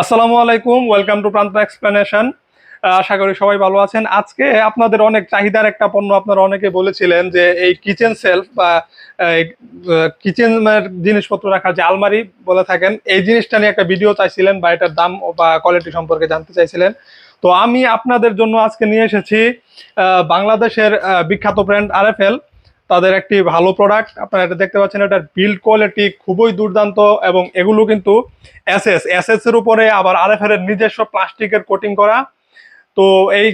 আসসালামু আলাইকুম, welcome to প্রান্ত এক্সপ্লেনেশন। আশা করি সবাই ভালো আছেন। আজকে আপনাদের অনেক চাহিদার একটা পণ্য আপনারা অনেকে বলেছিলেন যে এই কিচেন সেলফ বা কিচেনের জিনিসপত্র রাখার যে আলমারি বলে থাকেন, এই জিনিসটা নিয়ে একটা ভিডিও চাইছিলেন বা এটার দাম বা কোয়ালিটি সম্পর্কে জানতে চাইছিলেন। তো আমি আপনাদের জন্য আজকে নিয়ে এসেছি বাংলাদেশের বিখ্যাত ব্র্যান্ড আরএফএল তাদের একটি ভালো প্রোডাক্ট আপনারা এটা দেখতে পাচ্ছেন, এটার বিল্ড কোয়ালিটি খুবই দুর্দান্ত এবং এগুলো কিন্তু এসএস এর উপরে আবার আরএফএল এর নিজস্ব প্লাস্টিকের কোটিং করা। তো এই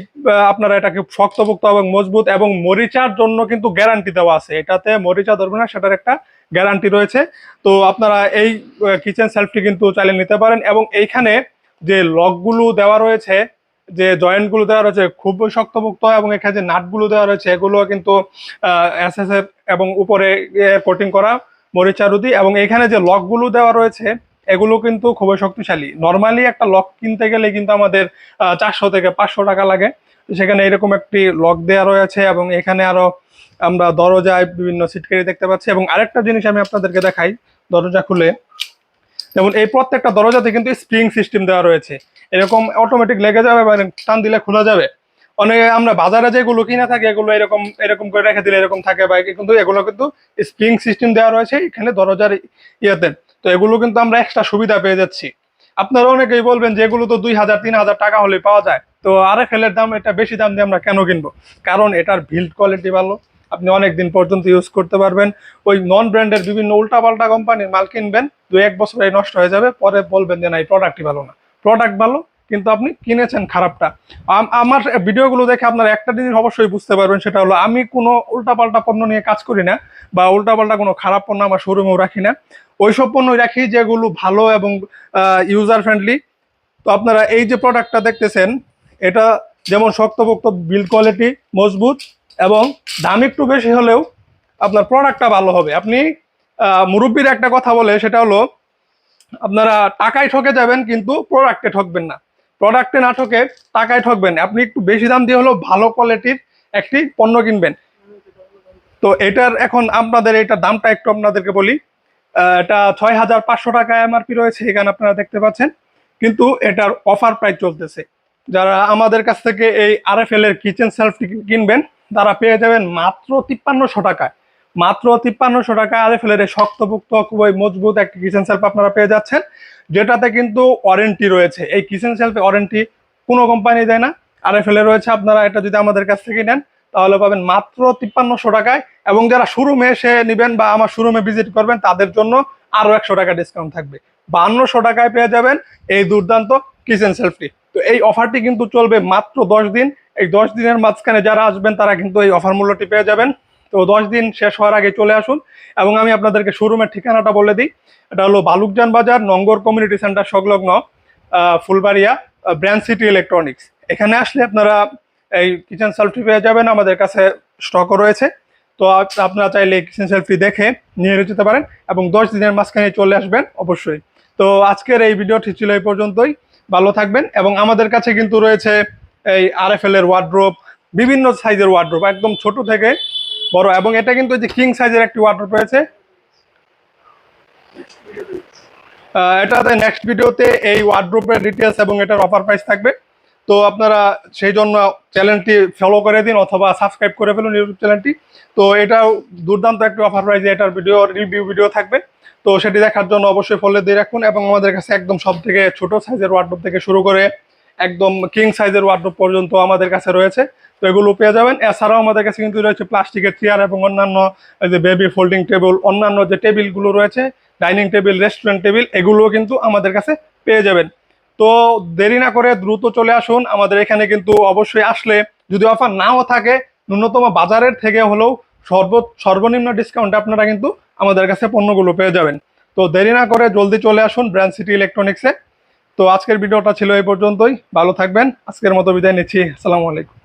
আপনারা এটাকে শক্তপোক্ত এবং মজবুত এবং মরিচার জন্য কিন্তু গ্যারান্টি দেওয়া আছে। এটাতে মরিচা ধরবে না, সেটার একটা গ্যারান্টি রয়েছে। তো আপনারা এই কিচেন সেলফটি কিন্তু চালিয়ে নিতে পারেন এবং এইখানে যে লকগুলো দেওয়া রয়েছে যে জয়েন্টগুলো দেওয়া রয়েছে খুবই শক্তপোক্ত এবং এখানে যে নাটগুলো দেওয়া রয়েছে, এগুলো কিন্তু এবং উপরে কোটিং করা মরিচারুদি এবং এখানে যে লকগুলো দেওয়া রয়েছে, এগুলো কিন্তু খুবই শক্তিশালী। নর্মালি একটা লক কিনতে গেলে কিন্তু আমাদের চারশো থেকে পাঁচশো টাকা লাগে। সেখানে এরকম একটি লক দেওয়া রয়েছে এবং এখানে আরও আমরা দরজায় বিভিন্ন সিটকারি দেখতে পাচ্ছি। এবং আরেকটা জিনিস আমি আপনাদেরকে দেখাই, দরজা খুলে। যেমন এই প্রত্যেকটা দরজাতে কিন্তু স্প্রিং সিস্টেম দেওয়া রয়েছে। এরকম অটোমেটিক লেগে যাবে বা টান দিলে খোলা যাবে। অনেকে আমরা বাজারে যেগুলো কিনা থাকে, এগুলো এরকম এরকম করে রেখে দিলে এরকম থাকে বা কিন্তু, এগুলো কিন্তু স্প্রিং সিস্টেম দেওয়া রয়েছে এখানে দরজার ইয়েতে। তো এগুলো কিন্তু আমরা এক্সট্রা সুবিধা পেয়ে যাচ্ছি। আপনারা অনেকেই বলবেন যে এগুলো তো দুই হাজার, তিন হাজার টাকা হলে পাওয়া যায়। তো আরে ফেলের দাম, এটা বেশি দাম দিয়ে আমরা কেন কিনবো? কারণ এটার বিল্ড কোয়ালিটি ভালো। আপনি অনেক দিন পর্যন্ত ইউজ করতে পারবেন। ওই নন ব্র্যান্ডের বিভিন্ন উল্টাপাল্টা কোম্পানির মাল কিনবেন, দু এক বছরে নষ্ট হয়ে যাবে, পরে বলবেন যে না, এই প্রোডাক্টই ভালো না। প্রোডাক্ট ভালো, কিন্তু আপনি কিনেছেন খারাপটা। আম- আমার ভিডিওগুলো দেখে আপনারা একটা জিনিস অবশ্যই বুঝতে পারবেন, সেটা হলো আমি কোনো উল্টাপাল্টা পণ্য নিয়ে কাজ করি না, বা উল্টাপাল্টা কোনো খারাপ পণ্য আমার শোরুমেও রাখি না। ওইসব পণ্যই রাখি যেগুলো ভালো এবং ইউজার ফ্রেন্ডলি তো আপনারা এই যে প্রোডাক্টটা দেখতেছেন, এটা যেমন শক্তপোক্ত বিল্ড কোয়ালিটি মজবুত এবং দাম একটু বেশি হলেও আপনার প্রোডাক্টটা ভালো হবে। আপনি মুরব্বির একটা কথা বলে, সেটা হলো, আপনারা টাকায় ঠকে যাবেন কিন্তু প্রোডাক্টে ঠকবেন না। প্রোডাক্টে না ঠকে টাকায় ঠকবেন আপনি একটু বেশি দাম দিয়ে হলেও ভালো কোয়ালিটির একটি পণ্য কিনবেন। তো এটার এখন আপনাদের এটার দামটা একটু আপনাদেরকে বলি। এটা ছয় হাজার পাঁচশো টাকা এমআরপি রয়েছে, এখানে আপনারা দেখতে পাচ্ছেন। কিন্তু এটার অফার প্রাইস চলতেছে। যারা আমাদের কাছ থেকে এই আরএফএল এর কিচেন সেলফটি কিনবেন তারা পেয়ে যাবেন মাত্র তিপ্পান্নশো টাকায়। মাত্র তিপ্পান্নশো টাকায় এর এই শক্তপোক্ত, খুবই মজবুত একটা কিচেন সেলফ আপনারা পেয়ে যাচ্ছেন, যেটাতে কিন্তু ওয়ারেন্টি রয়েছে। এই কিচেন সেলফে ওয়ারেন্টি কোনো কোম্পানি দেয় না। আরএফএল এ রয়েছে আপনারা এটা যদি আমাদের কাছ থেকে নেন, তাহলে পাবেন মাত্র তিপ্পান্নশো টাকায়। এবং যারা শোরুমে এসে নেবেন বা আমার শোরুমে ভিজিট করবেন, তাদের জন্য আরও একশো টাকা ডিসকাউন্ট থাকবে। বান্নশো টাকায় পেয়ে যাবেন এই দুর্দান্ত কিচেন সেলফটি তো এই অফারটি কিন্তু চলবে মাত্র দশ দিন। এই দশ দিনের মাঝখানে যারা আসবেন, তারা কিন্তু এই অফার মূল্যটি পেয়ে যাবেন। তো দশ দিন শেষ হওয়ার আগে চলে আসুন এবং আমি আপনাদেরকে শোরুমের ঠিকানাটা বলে দিই। এটা হলো বালুকজান বাজার, নঙ্গর কমিউনিটি সেন্টার সংলগ্ন ফুলবাড়িয়া ব্র্যান্ড সিটি ইলেকট্রনিক্স এখানে আসলে আপনারা এই কিচেন সেলফি পেয়ে যাবেন, আমাদের কাছে স্টকও রয়েছে। তো আপনারা চাইলে কিচেন সেলফি দেখে নিয়ে যেতে পারেন এবং দশ দিনের মাঝখানে চলে আসবেন অবশ্যই। তো আজকের এই ভিডিওটি ছিল এই পর্যন্তই। ভালো থাকবেন এবং আমাদের কাছে কিন্তু রয়েছে এই আরএফএল এর ওয়ার্ড্রোপ বিভিন্ন সাইজের ওয়ার্ড্রোপ একদম ছোট থেকে বড়। এবং এটা কিন্তু যে কিং সাইজের একটি ওয়ার্ড্রোপ রয়েছে। এটাতে নেক্সট ভিডিওতে এই ওয়ার্ড্রোপের ডিটেলস এবং এটার অফার প্রাইস থাকবে। তো আপনারা সেই জন্য চ্যানেলটি ফলো করে দিন অথবা সাবস্ক্রাইব করে ফেলুন ইউটিউব চ্যানেলটি তো এটাও দুর্দান্ত একটি অফার প্রাইসে এটার ভিডিও রিভিউ ভিডিও থাকবে। তো সেটি দেখার জন্য অবশ্যই ফলো দিয়ে রাখুন এবং আমাদের কাছে একদম সব থেকে ছোট সাইজের ওয়ার্ড্রোপ থেকে শুরু করে একদম কিং সাইজের ওয়ার্ড্রোপ পর্যন্ত আমাদের কাছে রয়েছে। তো এগুলো পেয়ে যাবেন। এছাড়াও আমাদের কাছে কিন্তু রয়েছে প্লাস্টিকের চেয়ার এবং অন্যান্য যে বেবি ফোল্ডিং টেবিল অন্যান্য যে টেবিলগুলো রয়েছে ডাইনিং টেবিল রেস্টুরেন্ট টেবিল এগুলোও কিন্তু আমাদের কাছে পেয়ে যাবেন। তো দেরি না করে দ্রুত চলে আসুন। আমাদের এখানে কিন্তু অবশ্যই আসলে যদি অফার নাও থাকে, ন্যূনতম বাজারের থেকে হলেও সর্ব, সর্বনিম্ন ডিসকাউন্টে আপনারা কিন্তু আমাদের কাছে পণ্যগুলো পেয়ে যাবেন। তো দেরি না করে জলদি চলে আসুন ব্র্যান্ড সিটি ইলেকট্রনিক্সে। তো আজকের ভিডিওটা ছিল এই পর্যন্তই। ভালো থাকবেন। আজকের মতো বিদায় নিচ্ছি। আসসালামু আলাইকুম।